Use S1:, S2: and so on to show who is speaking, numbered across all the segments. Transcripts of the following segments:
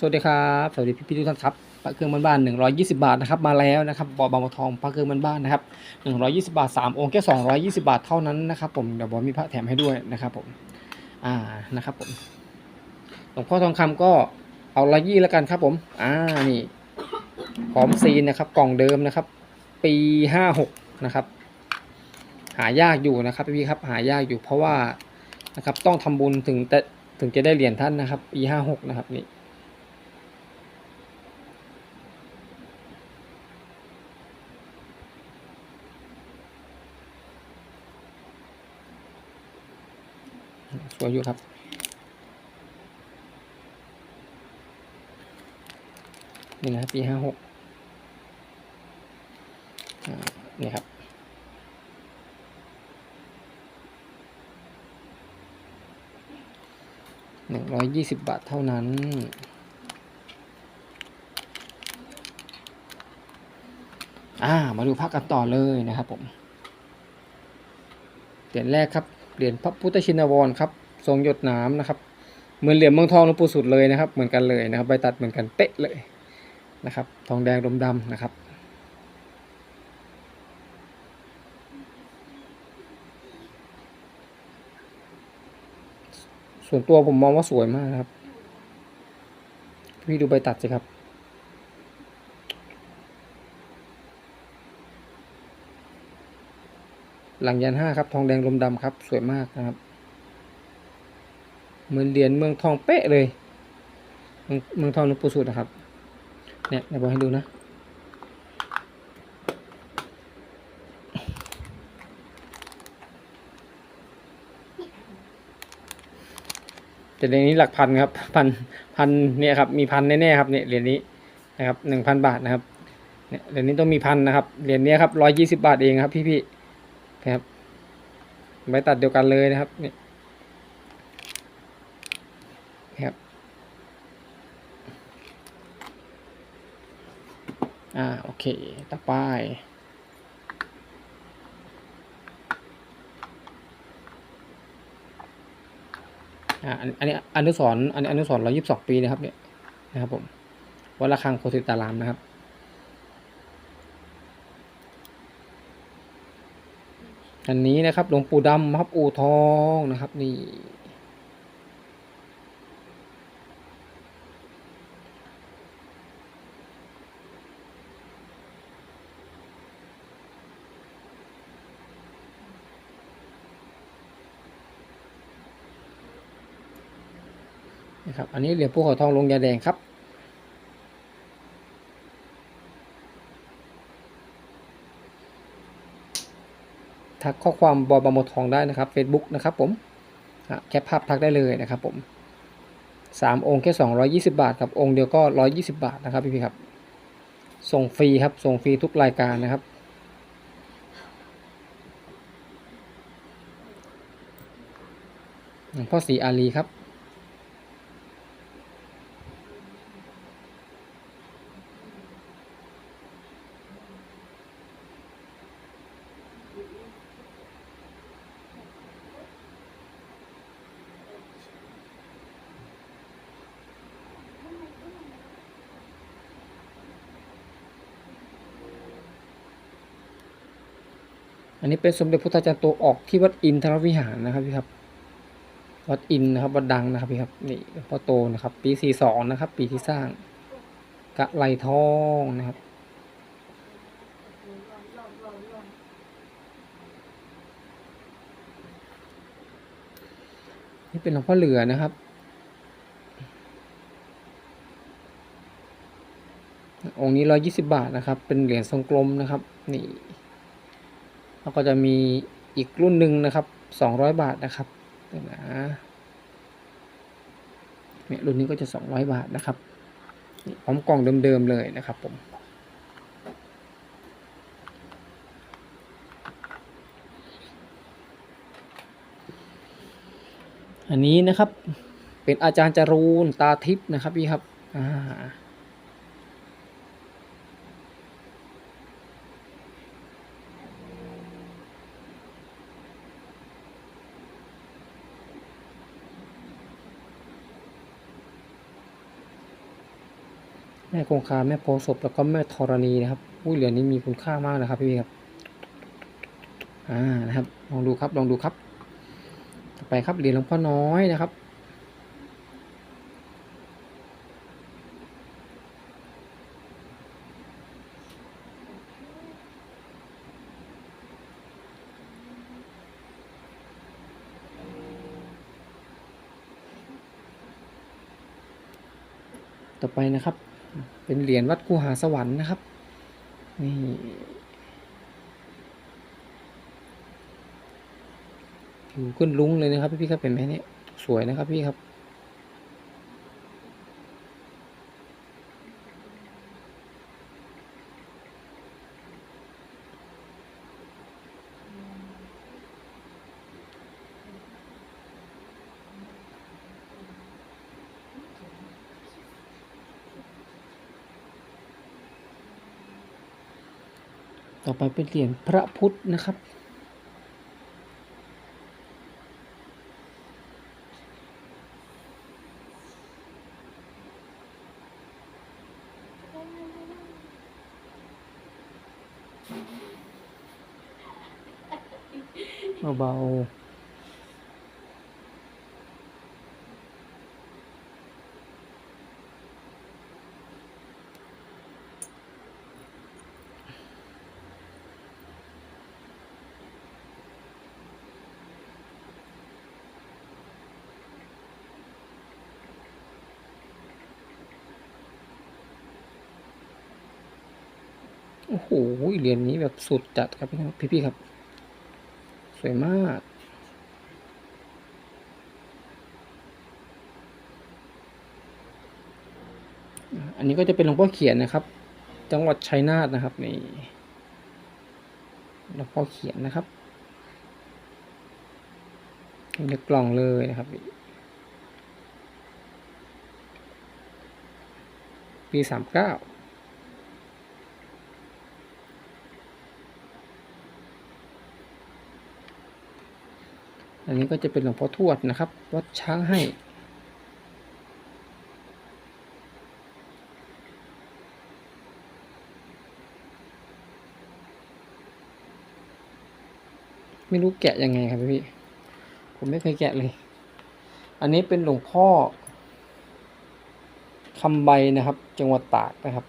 S1: สวัสดีครับ สวัสดีพี่พี่ทุกท่านครับพระเครื่องบ้านๆหนึ่งร้อยยี่สิบาทนะครับมาแล้วนะครับบอบางบัวทองพระเครื่องบ้านๆนะครับหนึ่งร้อยยี่สิบาทสามองค์แค่สองร้อยยี่สิบาทเท่านั้นนะครับผมเดี๋ยวบอมีพระแถมให้ด้วยนะครับผมอ่านะครับผมหลวงพ่อทองคำก็เอาร้อยยี่แล้วกันครับผมอ่านี่พร้อมซีนนะครับกล่องเดิมนะครับ ปีห้าหกนะครับ หายากอยู่นะครับพี่ครับหายากอยู่เพราะว่านะครับต้องทำบุญถึงแต่ถึงจะได้เหรียญท่านนะครับปีห้าหกนะครับนี่ สวยอยู่ครับนี่นะครับปีห้าหกนี่ครับหนึ่งร้อยยี่สิบบาทเท่านั้นอ่ามาดูภาคกันต่อเลยนะครับผมเหรียญแรกครับ เหรียญพระพุทธชินวรครับทรงหยดน้ำนะครับเหมือนเหรียญเมืองทองหลวงปู่สุดเลยนะครับ เหมือนกันเลยนะครับใบตัดเหมือนกันเป๊ะเลยนะครับ ทองแดงดำดำนะครับ ส่วนตัวผมมองว่าสวยมากครับ พี่ดูใบตัดสิครับ หลังยันห้าครับ ทองแดงลมดำครับ สวยมากนะครับ เหมือนเหรียญเมืองทองเป๊ะเลยเมืองเมืองทองหลวงปู่สุดนะครับ เนี่ยเดี๋ยวบอกให้ดูนะแต่เหรียญนี้หลักพันครับพันพันเนี่ยครับมีพันแน่ๆครับเนี่ยเหรียญนี้นะครับหนึ่งพันบาทนะครับเนี่ยเหรียญนี้ต้องมีพันนะครับเหรียญนี้ครับร้อยยี่สิบาทเองครับพี่ๆ นะครับใบตัดเดียวกันเลยนะครับเนี่ยครับอ่าโอเคต่อไปอ่าอันอันนี้อนุสรอันนี้อนุสรร้อยยี่สิบสองปีนะครับเนี่ยนะครับผมวัดระฆังโคสิตารามนะครับ อันนี้นะครับหลวงปู่ดำครับอู่ทองนะครับนี่นะครับอันนี้เหรียญภูเขาทองลงยาแดงครับ ทักข้อความบอบามทองได้นะครับ Facebook นะครับผมแคปภาพทักได้เลยนะครับผมสามองค์แค่สองร้อยี่สิบาทครับองค์เดียวก็ร้อยี่สิบาทนะครับพี่พี่ๆครับ ส่งฟรีครับส่งฟรีทุกรายการนะครับหลวงพ่อศรีอาลีครับ นี้เป็นสมเด็จพุทธจารย์โตออกที่วัดอินทรวิหารนะครับพี่ครับ วัดอินนะครับวัดดังนะครับพี่ครับนี่หลวงพ่อโตนะครับ ปีสี่สองนะครับ ปีที่สร้าง กะไลทองนะครับนี่เป็นหลวงพ่อเหลือนะครับองค์นี้ร้อยยี่สิบาทนะครับ เป็นเหรียญทรงกลมนะครับ นี่ แล้วก็จะมีอีกรุ่นหนึ่งนะครับสองร้อยบาทนะครับเนะเนี่ยรุ่นนี้ก็จะสองร้อยบาทนะครับพร้อมกล่องเดิมๆเลยนะครับผมอันนี้นะครับเป็นอาจารย์จรูนตาทิพย์นะครับพี่ครับอ่า ม่คงคาแม่โพศพแล้วก็แม่ธรณีนะครับอุ้ยเหรียญนี้มีคุณค่ามากนะครับพี่ครับอ่านะครับ ลองดูครับลองดูครับ ต่อไปครับเหรียญหลวงพ่อน้อยนะครับต่อไปนะครับ เป็นเหรียญวัดกูหาสวรรค์นะครับ นี่ผิวขึ้นลุ้งเลยนะครับพี่ครับเป็นไหมเนี่ยสวยนะครับพี่ครับ ต่อไปเป็นเหรียญพระพุทธนะครับ เบาๆ โอ้โหเหรียญนี้แบบสุดจัดครับพี่พี่ๆครับ สวยมาก อันนี้ก็จะเป็นหลวงพ่อเขียนนะครับ จังหวัดชัยนาทนะครับนี่หลวงพ่อเขียนนะครับในกล่องเลยนะครับ ปีสามเก้า อันนี้ก็จะเป็นหลวงพ่อทวดนะครับ วัดช้างให้ไม่รู้แกะยังไงครับพี่ ผมไม่เคยแกะเลย อันนี้เป็นหลวงพ่อคำใบนะครับ จังหวัดตากนะครับ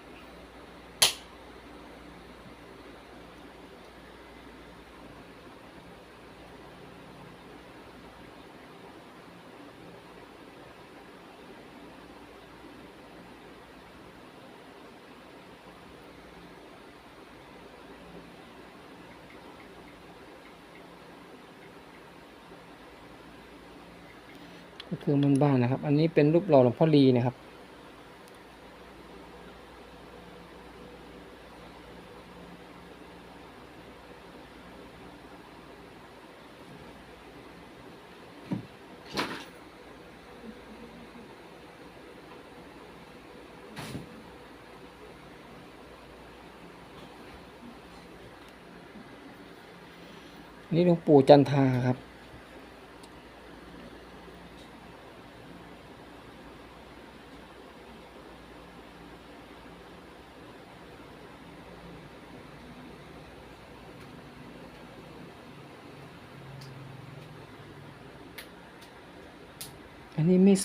S1: ก็คือมันบ้านนะครับ อันนี้เป็นรูปหล่อหลวงพ่อลีนะครับ นี่หลวงปู่จันทาครับ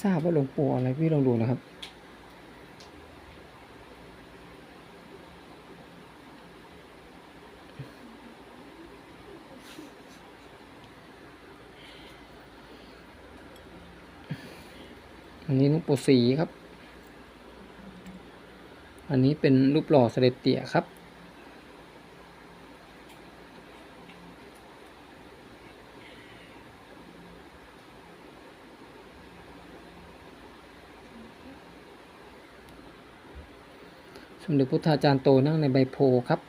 S1: ทราบว่าหลวงปู่อะไรพี่ลองดูนะครับ อันนี้หลวงปู่ศรีครับ อันนี้เป็นรูปหล่อเสด็จเตี่ยครับ สมเด็จพุทธาจารย์โตนั่งในใบโพครับ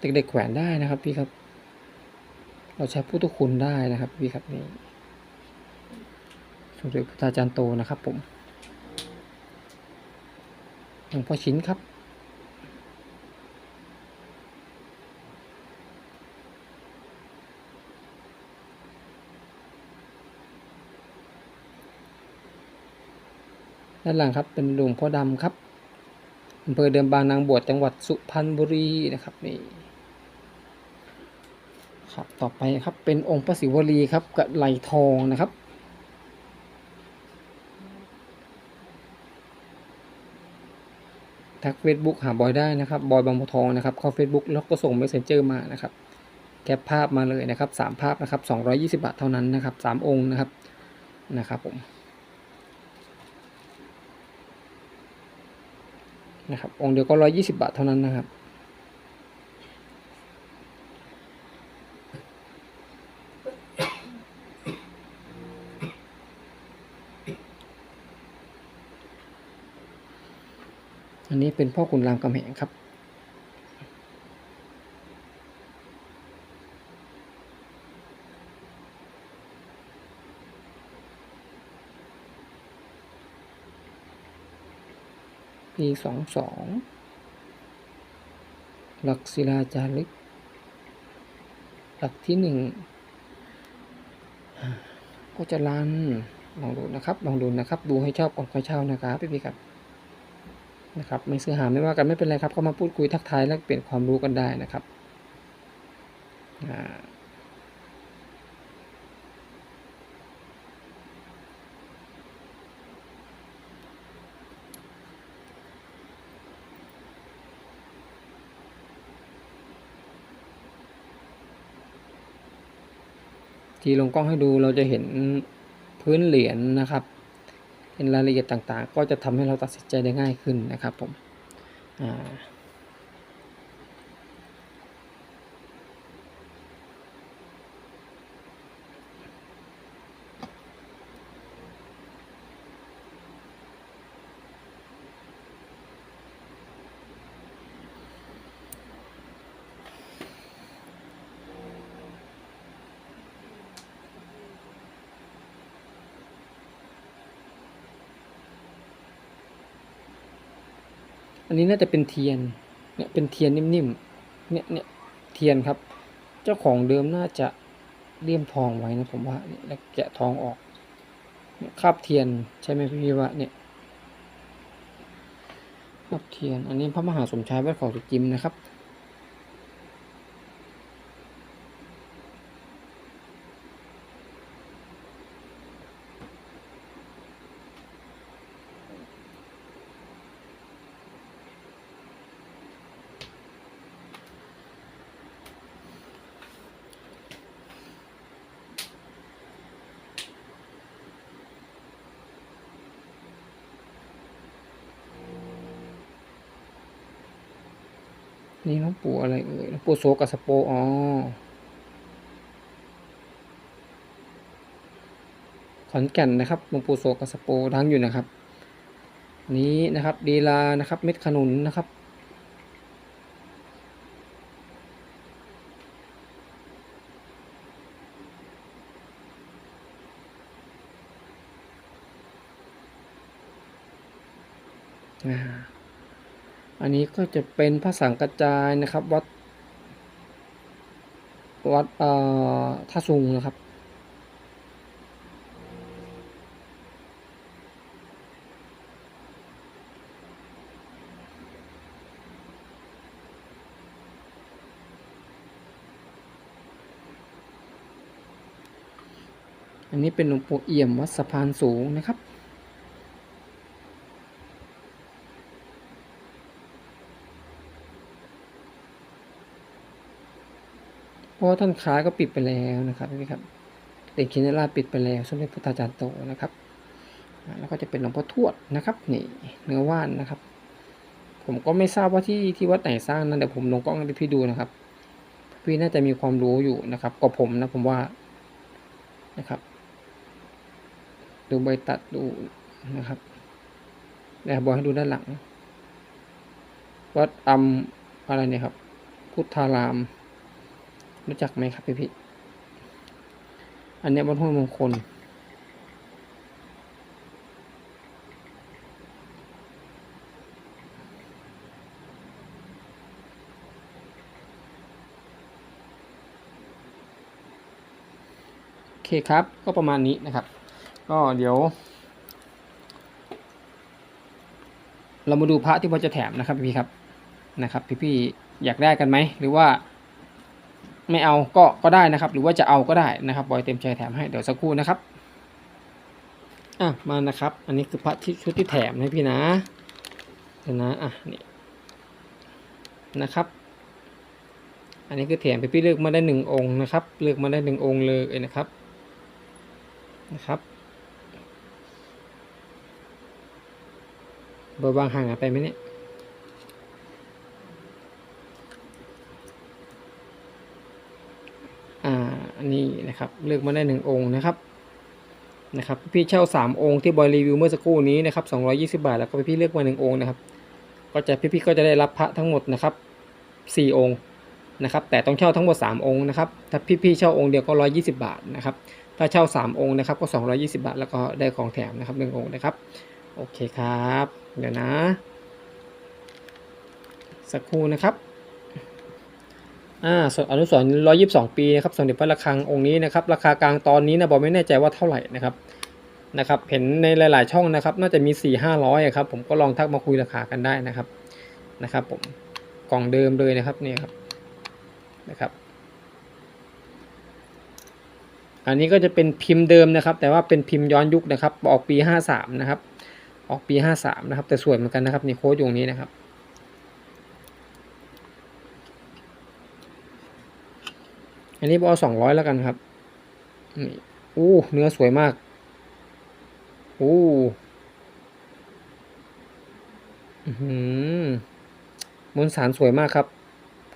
S1: เด็กๆแขวนได้นะครับพี่ครับ เราใช้พุทธคุณได้นะครับพี่ครับนี่สมเด็จพุทธาจารย์โตนะครับผมหลวงพ่อชิ้นครับ ด้านหลังครับเป็นหลวงพ่อดำครับอำเภอเดิมบางนางบวชจังหวัดสุพรรณบุรีนะครับนี่ครับต่อไปครับเป็นองค์พระศิวลีครับกับไหลทองนะครับ ทัก Facebook หาบอยได้นะครับบอยบางบัวทองนะครับเข้า Facebook แล้วก็ส่ง Messenger มานะครับแคปภาพมาเลยนะครับสามภาพนะครับสองร้อยี่สิบาทเท่านั้นนะครับสามองค์นะครับนะครับผม นะครับ องค์เดียวก็ร้อยี่สิบาทเท่านั้นนะครับ อันนี้เป็นพ่อขุนรามกำแหงครับ ปีสองสองหลักศิลาจารึก หลักที่หนึ่งก็จะรันลองดูนะครับลองดูนะครับ ดูให้ชอบก่อนค่อยเช่านะครับพี่พี่ครับนะครับ ไม่ซื้อหาไม่ว่ากันไม่เป็นไรครับก็มาพูดคุยทักทายแลกเปลี่ยนความรู้กันได้นะครับอ่า ทีลงกล้องให้ดูเราจะเห็นพื้นเหรียญนะครับเห็นรายละเอียดต่างๆ ก็จะทำให้เราตัดสินใจได้ง่ายขึ้นนะครับผมอ่า อันนี้น่าจะเป็นเทียน เนี่ยเป็นเทียนนิ่มๆ เนี่ยเนี่ยเทียนครับ เจ้าของเดิมน่าจะเลี่ยมทองไว้นะผมว่าเนี่ยแล้วแกะทองออกคาบเทียนใช่ไหมพี่ว่าเนี่ยคาบเทียน อันนี้พระมหาสมชายวัดเขาสุจิมนะครับ นี่หลวงปู่อะไรเอ่ยหลวง ปูโสกัสโป อ๋อ ขอนแก่นนะครับหลวงปู่โสกัสโปดังอยู่นะครับ นี้นะครับดีลานะครับ เม็ดขนุนนะครับอ่าอันนี้ก็จะเป็นพระสังกระจายนะครับ วัด วัดเอ่อท่าซุงนะครับ อันนี้เป็นหลวงปู่เอี่ยมวัดสะพานสูงนะครับ ราะท่านค้ายก็ปิดไปแล้วนะครับนี่ครับเด็กคินราปิดไปแล้วสมเด็จพระตาจารย์โตนะครับ แล้วก็จะเป็นหลวงพ่อทวดนะครับนี่เนื้อว่านนะครับ ผมก็ไม่ทราบว่าที่ที่วัดไหนสร้างนั้นเดี๋ยวผมลงกล้องให้พี่ดูนะครับ พี่น่าจะมีความรู้อยู่นะครับกว่าผมนะผมว่านะครับ ดูใบตัดดูนะครับเดี๋ยวบอกให้ดูด้านหลัง วัดอัมอะไรเนี่ยครับ พุทธาราม รู้จักไหมครับพี่พี่อันนี้วัดห้วยมงคล โอเคครับ ก็ประมาณนี้นะครับ ก็เดี๋ยว เรามาดูพระที่ว่าจะแถมนะครับพี่ๆครับนะครับ พี่ๆอยากได้กันไหมหรือว่า ไม่เอาก็ก็ได้นะครับ หรือว่าจะเอาก็ได้นะครับบอยเต็มใจแถมให้เดี๋ยวสักครู่นะครับอะมานะครับ อันนี้คือพระที่ชุดที่แถมให้พี่นะเดี๋ยวนะอะนี่นะครับ อันนี้คือแถมพี่พี่เลือกมาได้หนึ่งองค์นะครับ เลือกมาได้หนึ่งองค์เลยนะครับนะครับเบอร์บางห่างไปไหมเนี่ย อ่าอั นนี้นะครับ เลือกมาได้หนึ่งองค์นะครับนะครับพี่เช่าสามองค์ที่บอยรีวิวเมื่อสักครู่นี้นะครับสองร้อยี่สิบาท แล้วก็พี่เลือกมาหนึ่งองค์นะครับ ก็จะพี่ๆก็จะได้รับพระทั้งหมดนะครับสี่องค์นะครับ แต่ต้องเช่าทั้งหมดสามองค์นะครับ ถ้าพี่ๆเช่าองค์เดียวก็ร้อยยี่สิบาทนะครับ ถ้าเช่าสามองค์นะครับ ก็สองร้อยี่สิบาท แล้วก็ได้ของแถมนะครับหนึ่งองค์นะครับ โอเคครับ เดี๋ยวนะ สักครู่นะครับ อ่าส่วนอนุสรณ์ร้อยยิบสองปีนะครับสมเด็จพระระฆังองค์นี้นะครับ ราคากลางตอนนี้นะบอกไม่แน่ใจว่าเท่าไหร่นะครับนะครับ เห็นในหลาย ๆ ช่องนะครับ น่าจะมี4ี่ห้าร้อยครับ ผมก็ลองทักมาคุยราคากันได้นะครับนะครับ ผมกล่องเดิมเลยนะครับเนี่ยครับนะครับ อันนี้ก็จะเป็นพิมพ์เดิมนะครับ แต่ว่าเป็นพิมพ์ย้อนยุคนะครับ ออกปี 53 นะครับ ออกปี 53 นะครับ แต่สวยเหมือนกันนะครับนี่โค้ดอยู่ตรงนี้นะครับ อันนี้เอาสองร้อยแล้วกันครับนี่อู้เนื้อสวยมากอู้อื้อหือมวลสารสวยมากครับ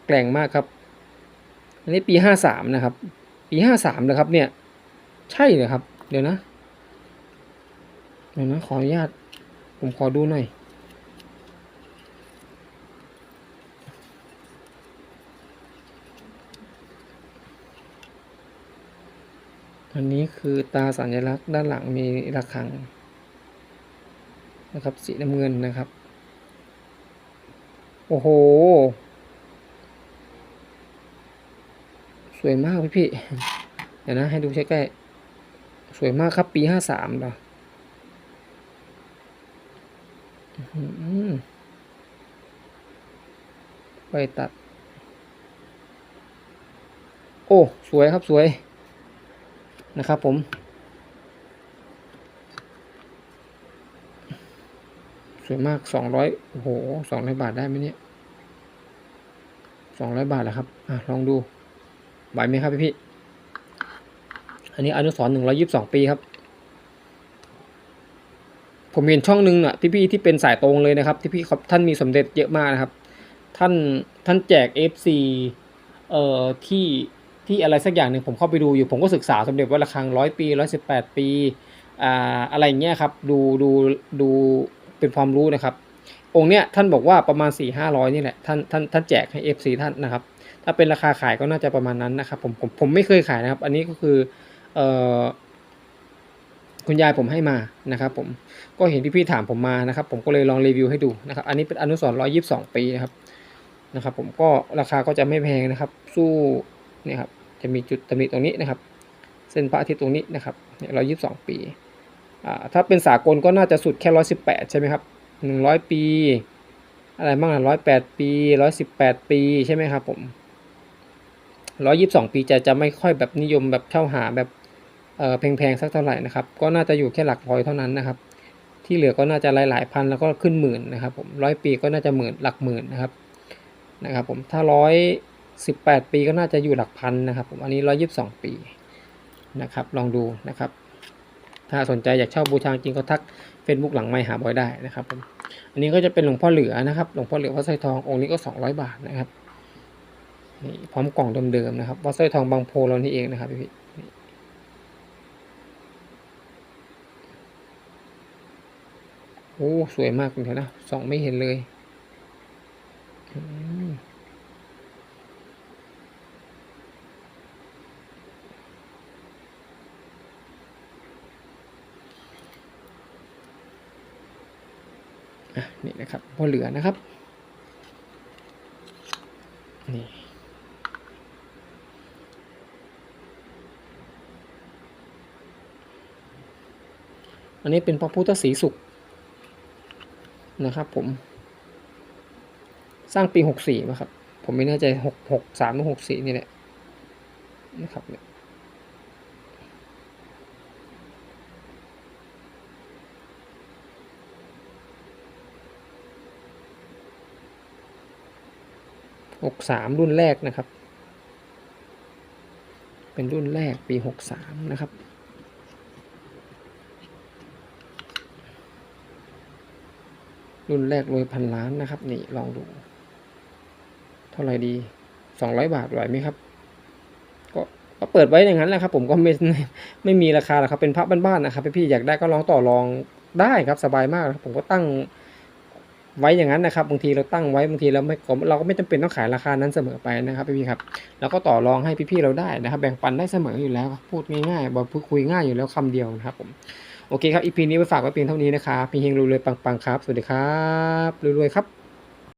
S1: แกร่งมากครับ อันนี้ปีห้าสามนะครับ ปีห้าสามนะครับ เนี่ย ใช่เหรอครับ เดี๋ยวนะ เดี๋ยวนะ ขออนุญาต ผมขอดูหน่อย อันนี้คือตาสัญลักษณ์ด้านหลังมีระฆังนะครับ สีน้ำเงินนะครับ โอ้โห สวยมากพี่พี่เดี๋ยวนะ ให้ดูใกล้ๆสวยมากครับปีห้าสามเหรอไปตัด โอ้ สวยครับสวย นะครับผม สวยมากสองร้อยโอ้โหสองร้อยบาทได้ไหมเนี่ยสองร้อยบาทแหละครับอะลองดูไหวไหมครับพี่พี่อันนี้อนุสรหนึ่งร้อยิบสองปีครับ ผมเห็นช่องหนึ่งอะพี่พี่ที่เป็นสายตรงเลยนะครับ ที่พี่เขาท่านมีสมเด็จเยอะมากนะครับ ท่านท่านแจก FC เอ่อที่ ที่อะไรสักอย่างหนึ่งผมเข้าไปดูอยู่ผมก็ศึกษาสมเด็จวัดระฆังร้อยปีร้อยสิบแปดปีอ่าอะไรอย่างเงี้ยครับดูดูดูเป็นความรู้นะครับ องค์เนี้ยท่านบอกว่าประมาณ4ี่ห้าร้อยนี่แหละท่านท่านท่านแจกให้ FC ท่านนะครับ ถ้าเป็นราคาขายก็น่าจะประมาณนั้นนะครับผมผมผมไม่เคยขายนะครับ อันนี้ก็คือเอ่อคุณยายผมให้มานะครับผมก็เห็นพี่ๆถามผมมานะครับ ผมก็เลยลองรีวิวให้ดูนะครับ อันนี้เป็นอนุสรณ์ร้อยยี่สิบสองปีนะครับนะครับ ผมก็ราคาก็จะไม่แพงนะครับ สู้เนี่ยครับ จะมีจุดตำหนิตรงนี้นะครับ เส้นพระอาทิตย์ตรงนี้นะครับเนี่ยร้อยยิบสองปีอ่าถ้าเป็นสากลก็น่าจะสุดแค่ร้อยสิบแปดใช่ไหมครับหนึ่งร้อยปี อะไรบ้างร้อยแปดปีร้อยสิบแปดปีใช่ไหมครับผมร้อยยิบสองปีจะจะไม่ค่อยแบบนิยมแบบเช่าหาแบบเออแพงๆสักเท่าไหร่นะครับ ก็น่าจะอยู่แค่หลักร้อยเท่านั้นนะครับ ที่เหลือก็น่าจะหลายๆพันแล้วก็ขึ้นหมื่นนะครับผมร้อยปีก็น่าจะหมื่นหลักหมื่นนะครับนะครับผมถ้าร้อย สิบแปดปีก็น่าจะอยู่หลักพันนะครับผมอันนี้ร้อยยิบสองปีนะครับ ลองดูนะครับ ถ้าสนใจอยากเช่าบูชาจริงก็ทัก Facebook หลังไมค์หาบอยได้นะครับผมอันนี้ก็จะเป็นหลวงพ่อเหลือนะครับ หลวงพ่อเหลือวัดสร้อยทององค์นี้ก็สองร้อยบาทนะครับนี่พร้อมกล่องเดิมๆนะครับวัดสร้อยทองบางโพเรานี่เองนะครับพี่นี่โอ้ สวยมากเลยนะสองไม่เห็นเลย อะนี่นะครับพ่อเหลือนะครับนี่อันนี้เป็นพระพุทธศรีสุขนะครับผม สร้างปีหกสี่นะครับ ผมไม่แน่ใจหกหกสามหรือหกสี่นี่แหละนะครับเนี่ย กสามรุ่นแรกนะครับ เป็นรุ่นแรกปีหกสามนะครับรุ่นแรกรวยพันล้านนะครับ นี่ลองดู เท่าไหร่ดีสองร้อยบาทไหวไหมครับ ก็ก็เปิดไว้อย่างนั้นแหละครับ ผมก็ไม่ไม่มีราคาหรอกครับเป็นพระบ้านๆนะครับพี่ๆอยากได้ก็ลองต่อรองได้ครับสบายมากครับผมก็ตั้ง ไว้อย่างนั้นนะครับบางทีเราตั้งไว้บางทีเราไม่เราก็ไม่จำเป็นต้องขายราคานั้นเสมอไปนะครับพี่ๆครับแล้วก็ต่อรองให้พี่ๆเราได้นะครับ แบ่งปันได้เสมออยู่แล้ว พูดง่ายๆบอกพูดคุยง่ายอยู่แล้วคำเดียวนะครับผมโอเคครับอีพีนี้ไปฝากไว้เพียงเท่านี้นะครับพี่เฮงรวยๆปังๆครับ สวัสดีครับรวยๆครับ